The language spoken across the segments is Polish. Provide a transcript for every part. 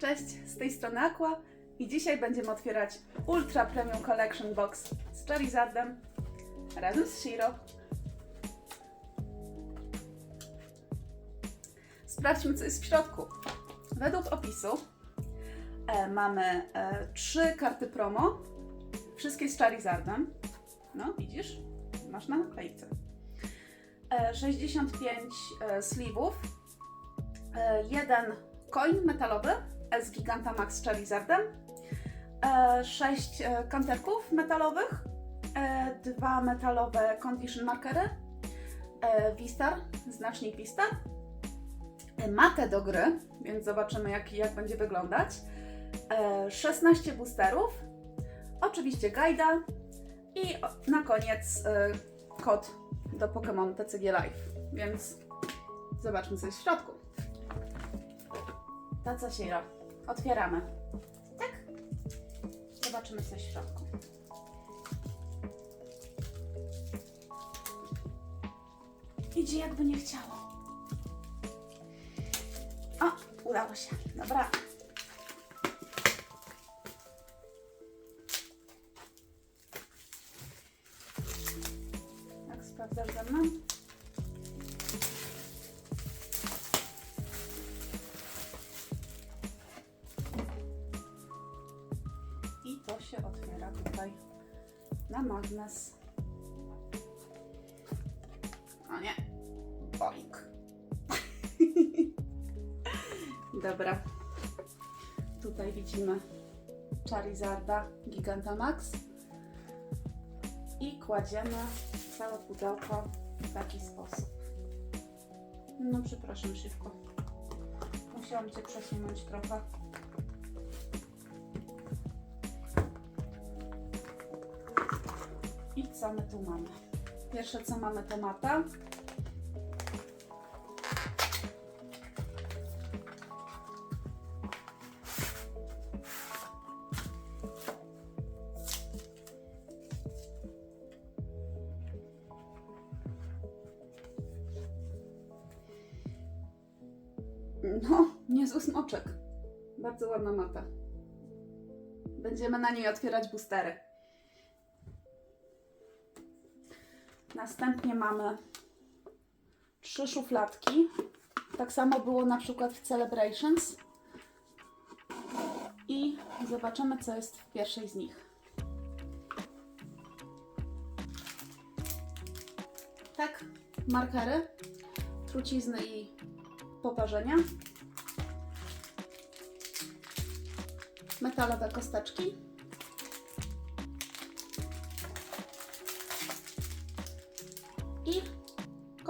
Cześć, z tej strony Aqua i dzisiaj będziemy otwierać Ultra Premium Collection Box z Charizardem razem z Shiro. Sprawdźmy, co jest w środku. Według opisu e, mamy e, trzy karty promo, wszystkie z Charizardem. No, widzisz? Masz na naklejce. E, 65 e, sleeve'ów, e, jeden coin metalowy z Gigantamax z. Charizardem, sześć e, kanterków metalowych, e, dwa metalowe condition markery, e, Vistar, znacznik Vistar, matę do gry, więc zobaczymy jak, jak będzie wyglądać, e, 16 boosterów, oczywiście guida i na koniec kod do Pokémon TCG Live, więc zobaczmy co jest w środku. Taca Shiro. Otwieramy. Tak? Zobaczymy coś w środku. Idzie jakby nie chciało. O, udało się. Dobra. Tak, sprawdzasz mną? Na magnes. O nie, boink. Dobra. Tutaj widzimy Charizarda Gigantamax. I kładziemy całe pudełko w taki sposób. No przepraszam szybko. Musiałam Cię przesunąć trochę. Co my tu mamy? Pierwsze co mamy to mata. No, niezły smoczek. Bardzo ładna mata. Będziemy na niej otwierać boostery. Następnie mamy trzy szufladki. Tak samo było na przykład w Celebrations. I zobaczymy, co jest w pierwszej z nich. Tak, markery, trucizny i poparzenia. Metalowe kosteczki.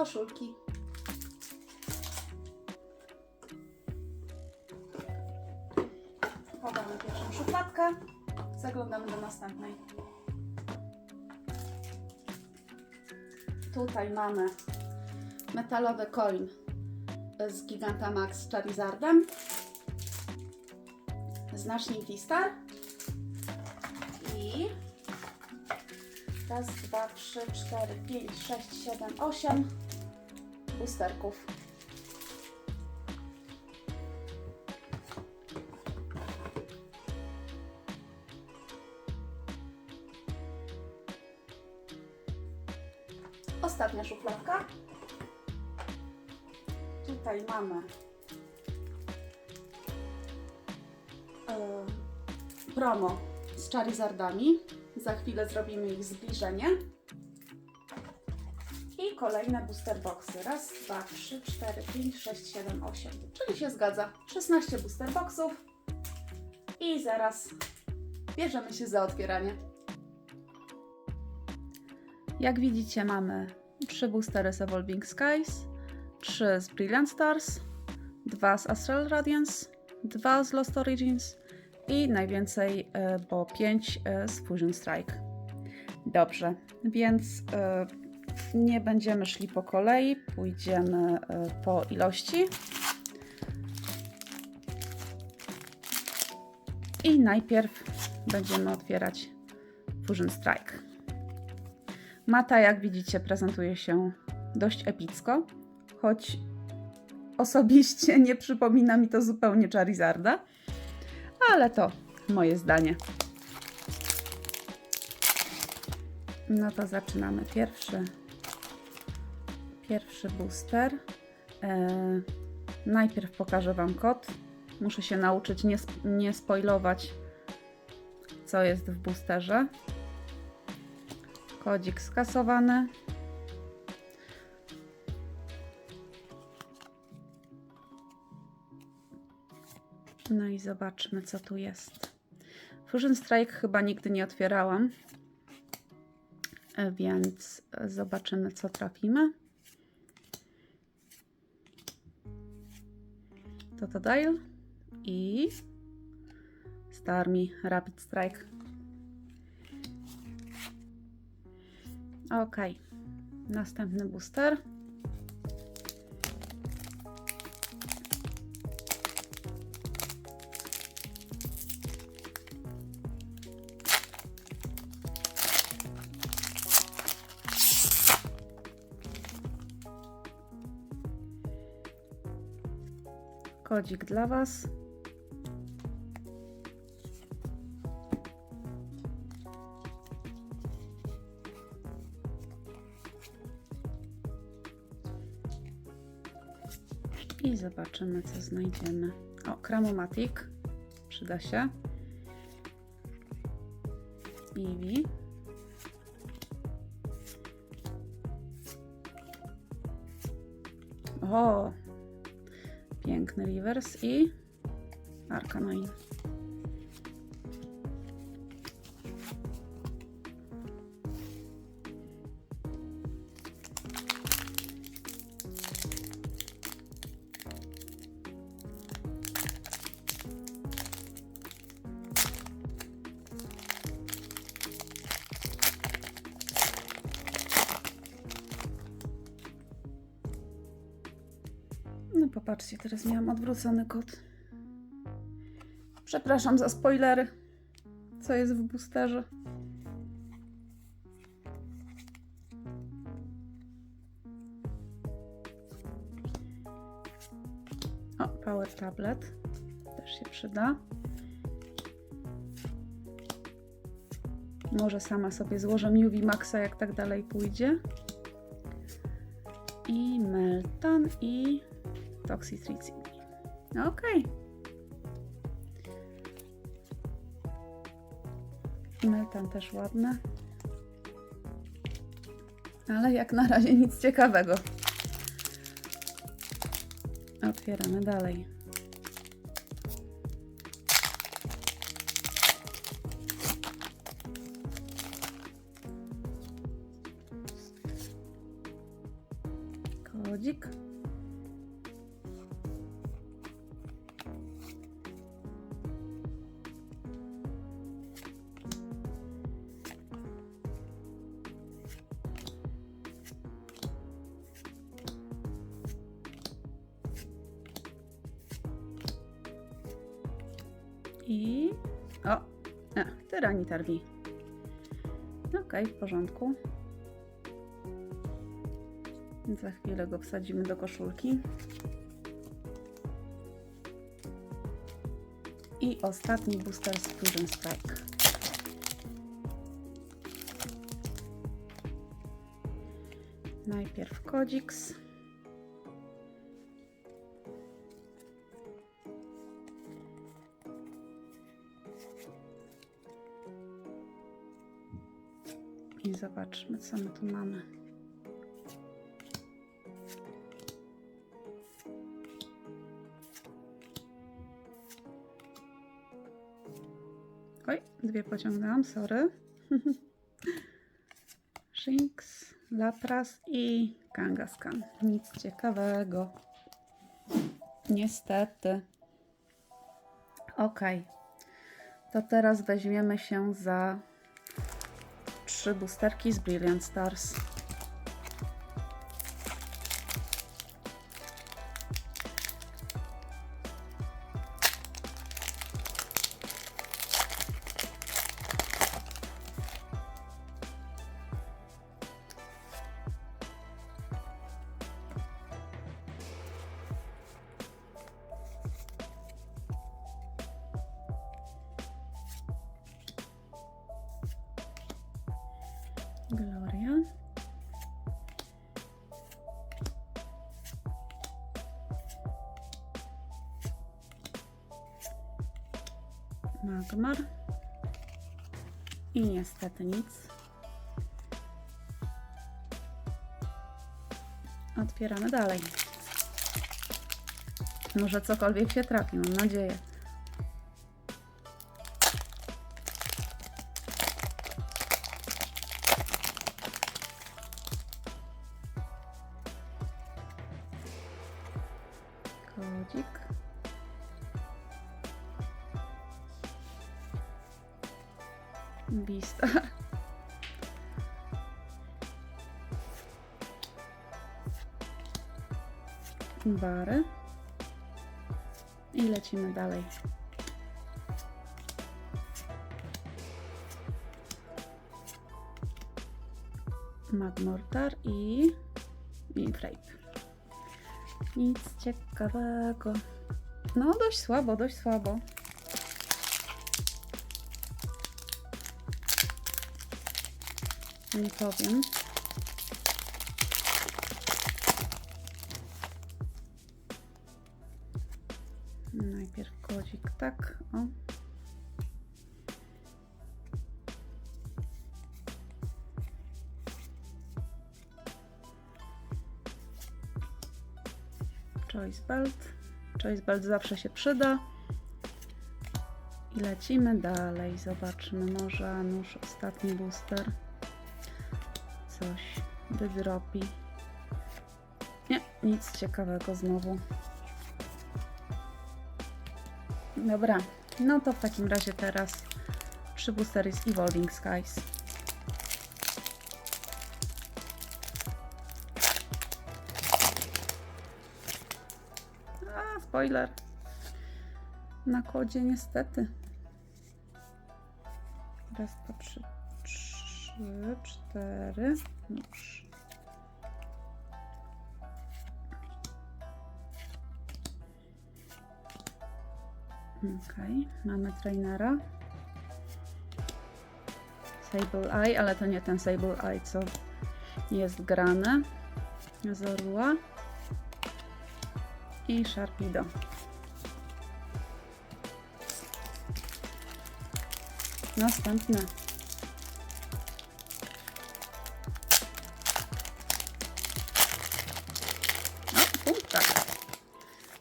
Koszulki. Chowamy pierwszą szufladkę, zaglądamy do następnej. Tutaj mamy metalowy coin z Gigantamax z Charizardem, znacznik Vistar Raz, dwa, trzy, cztery, pięć, sześć, siedem, osiem boosterków. Ostatnia szufladka. Tutaj mamy e, promo z Charizardami. Za chwilę zrobimy ich zbliżenie. I kolejne booster boxy. Raz, dwa, trzy, cztery, pięć, sześć, siedem, osiem. Czyli się zgadza. 16 booster boxów. I zaraz bierzemy się za otwieranie. Jak widzicie mamy trzy boostery z Evolving Skies, trzy z Brilliant Stars, dwa z Astral Radiance, dwa z Lost Origins i najwięcej, e, bo 5 z Fusion Strike. Dobrze, więc e, nie będziemy szli po kolei, pójdziemy e, po ilości. I najpierw będziemy otwierać Fusion Strike. Mata, jak widzicie, prezentuje się dość epicko, choć osobiście nie przypomina mi to zupełnie Charizarda. Ale to moje zdanie. No to zaczynamy. Pierwszy, pierwszy booster. E, najpierw pokażę Wam kod. Muszę się nauczyć nie, nie spoilować, co jest w boosterze. Kodzik skasowany. No i zobaczmy, co tu jest. Fusion Strike chyba nigdy nie otwierałam, więc zobaczymy, co trafimy. Totodile i Starmie Rapid Strike. Ok, następny booster. Kodzik dla Was. I zobaczymy, co znajdziemy. O, Kramomatic. Przyda się. Eevee. O, Piękny reverse i Arcanine. Teraz miałam odwrócony kod. Przepraszam za spoilery. Co jest w boosterze? O, power tablet. Też się przyda. Może sama sobie złożę Movie Maxa, jak tak dalej pójdzie. I Meltan i Toxicity. Okej. Meltan też ładne. Ale jak na razie nic ciekawego. Otwieramy dalej. Tyranitar V. Okej, w porządku. Za chwilę go wsadzimy do koszulki. I ostatni booster z Fusion Strike. Najpierw Kodziks. Zobaczmy, co my tu mamy. Oj, dwie pociągnęłam, sorry. Shinx, Lapras i Kangaskhan. Nic ciekawego. Niestety. Ok. To teraz weźmiemy się za trzy boosterki z Brilliant Stars. Gloria. Magmar. I niestety nic. Otwieramy dalej. Może cokolwiek się trafi, mam nadzieję. Kodzik. Vista. Bary. I lecimy dalej. Magmortar i Infrape. Nic ciekawego. No, dość słabo, dość słabo. Nie powiem. Najpierw kodzik, tak. O. Choice belt. Choice belt zawsze się przyda. I lecimy dalej. Zobaczmy, może nóż ostatni booster. Coś wydropi. Nie, nic ciekawego znowu. Dobra, no to w takim razie teraz trzy boostery z Evolving Skies. Spoiler. Na kodzie niestety. Raz, dwa, trzy, trzy, cztery. Nóż. Okej, mamy trainera. Sable Eye, ale to nie ten Sable Eye, co jest grane. Zorua. I Sharpido. Następne. O, pumpek.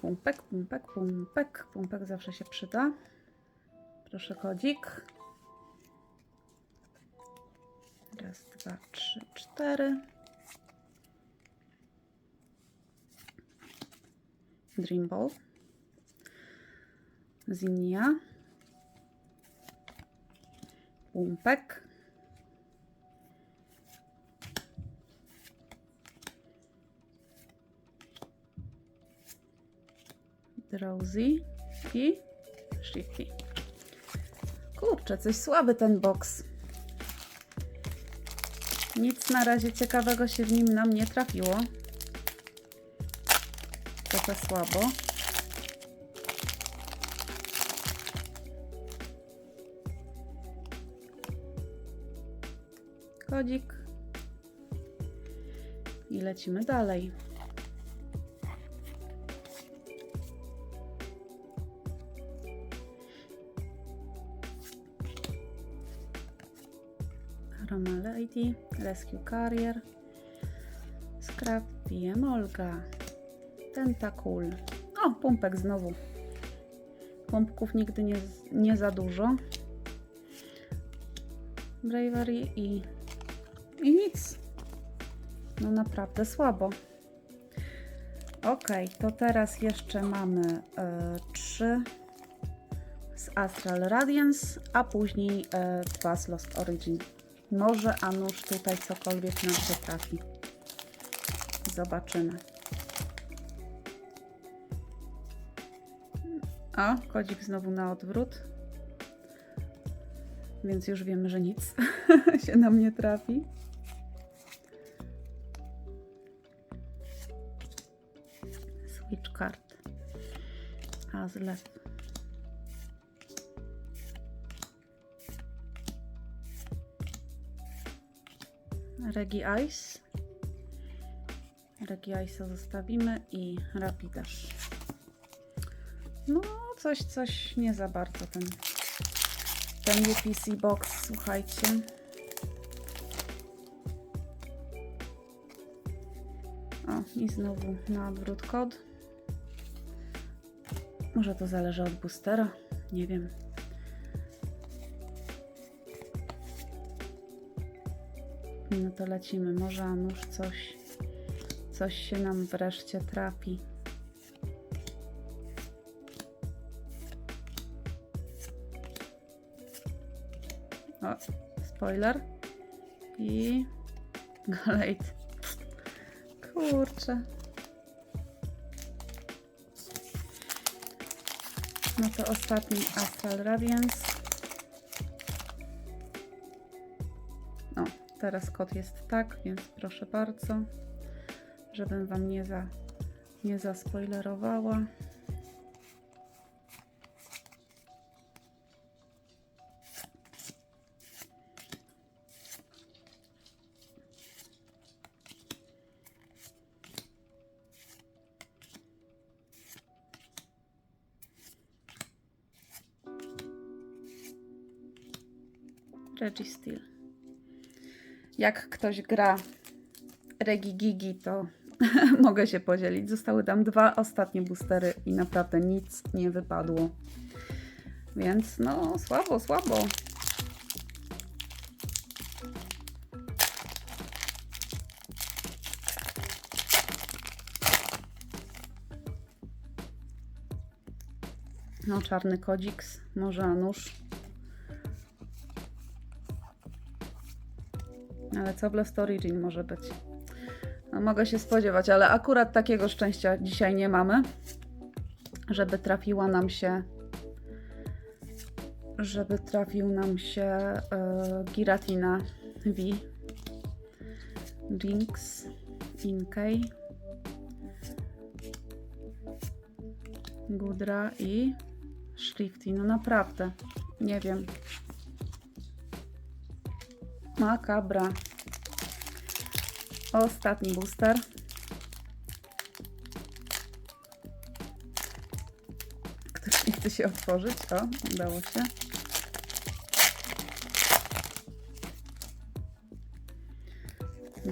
Pumpek, pumpek, pumpek. Pumpek zawsze się przyda. Proszę kodzik. Raz, dwa, trzy, cztery. Dreamball. Zinnia. Pumpek. Drowsy i Shifty. Kurczę, coś słaby ten box. Nic na razie ciekawego się w nim nam nie trafiło. Trochę słabo. Kodzik. I lecimy dalej. Aroma Lady, Rescue Carrier, Scrap, PM Olga, Tentacool. O, pumpek znowu. Pumpków nigdy nie, nie za dużo. Bravery i, i nic. No naprawdę słabo. Ok, to teraz jeszcze mamy e, trzy z Astral Radiance, a później e, dwa z Lost Origin. Może a nuż tutaj cokolwiek nam się trafi. Zobaczymy. O, kodzik znowu na odwrót. Więc już wiemy, że nic się nam nie trafi. Switch card. A zlew. Regi Ice. Regi Ice'a zostawimy i Rapidash. No, coś, coś nie za bardzo ten ten UPC box, słuchajcie. O, i znowu na odwrót kod. Może to zależy od boostera, nie wiem. No to lecimy, może a nuż coś, coś się nam wreszcie trafi. Spoiler. I Galate. Kurczę. No to ostatni Astral Radiance. O, teraz kod jest tak, więc proszę bardzo, żebym Wam nie, za, nie zaspoilerowała. Registeel. Jak ktoś gra Regigigi, to mogę się podzielić. Zostały tam dwa ostatnie boostery i naprawdę nic nie wypadło. Więc no, słabo, słabo. No, czarny kodziks, może nóż. Ale co Blast Origin może być? No, mogę się spodziewać, ale akurat takiego szczęścia dzisiaj nie mamy, żeby trafiła nam się żeby trafił nam się e, Giratina V Jinx Inkei Gudra i Shrifty. No naprawdę, nie wiem. Makabra. Ostatni booster. Ktoś nie chce się otworzyć. O, udało się.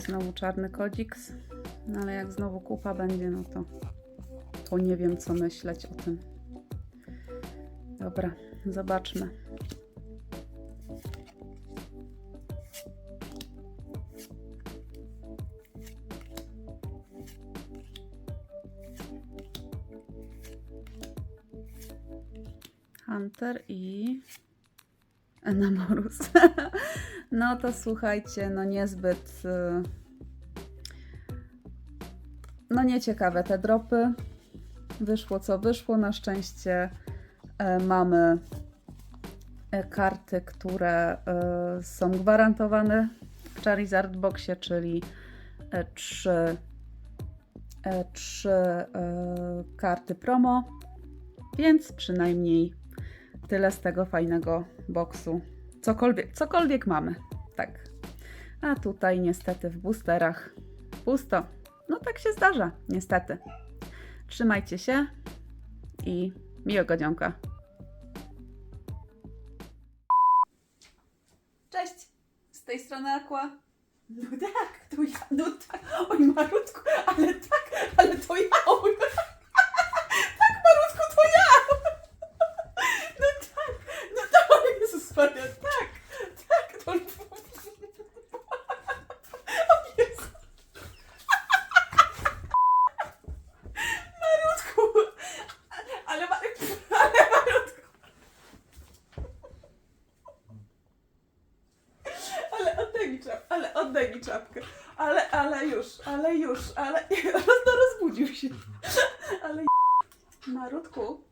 Znowu czarny kodziks. No ale jak znowu kupa będzie, no to, to nie wiem co myśleć o tym. Dobra, zobaczmy. Hunter i Enamorus. no to słuchajcie, no niezbyt. y, No nieciekawe te dropy. Wyszło co wyszło. Na szczęście e, mamy e, karty, które e, są gwarantowane w Charizard Boxie, czyli e, trzy, trzy karty promo, więc przynajmniej tyle z tego fajnego boksu. Cokolwiek, cokolwiek mamy. Tak. A tutaj niestety w boosterach pusto. No tak się zdarza, niestety. Trzymajcie się i miłego dzionka. Cześć, z tej strony Aqua. No tak, to ja, no tak. Oj Marutku, ale tak, ale to ja. Oj, tak Marutku, to ja. No tak, no to Jezus Maria, tak, tak, to... O Jezu. Marutku, ale, ma- ale Marutku. Ale oddaj mi czapkę, ale oddaj mi czapkę. Ale, ale już, ale już, ale no rozbudził się. Ale Marutku,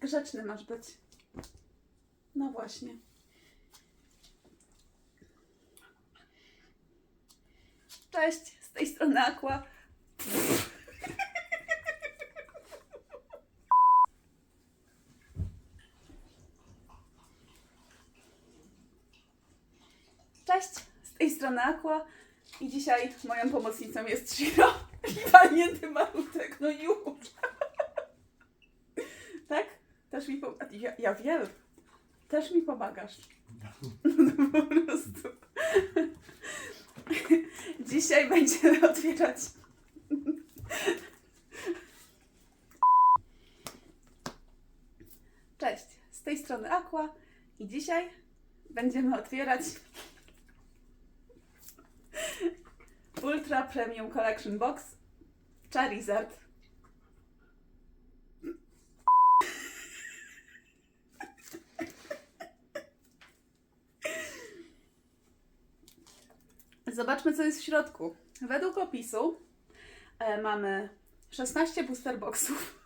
grzeczny masz być. No właśnie. Cześć, z tej strony Aqua. Cześć, z tej strony Aqua i dzisiaj moją pomocnicą jest Shiro walnięty malutek, no już. Też mi pom- ja, ja wiem. Też mi pomagasz. No po prostu. Dzisiaj będziemy otwierać. Cześć, z tej strony Aqua i dzisiaj będziemy otwierać Ultra Premium Collection Box Charizard. Zobaczmy, co jest w środku. Według opisu e, mamy 16 booster boxów.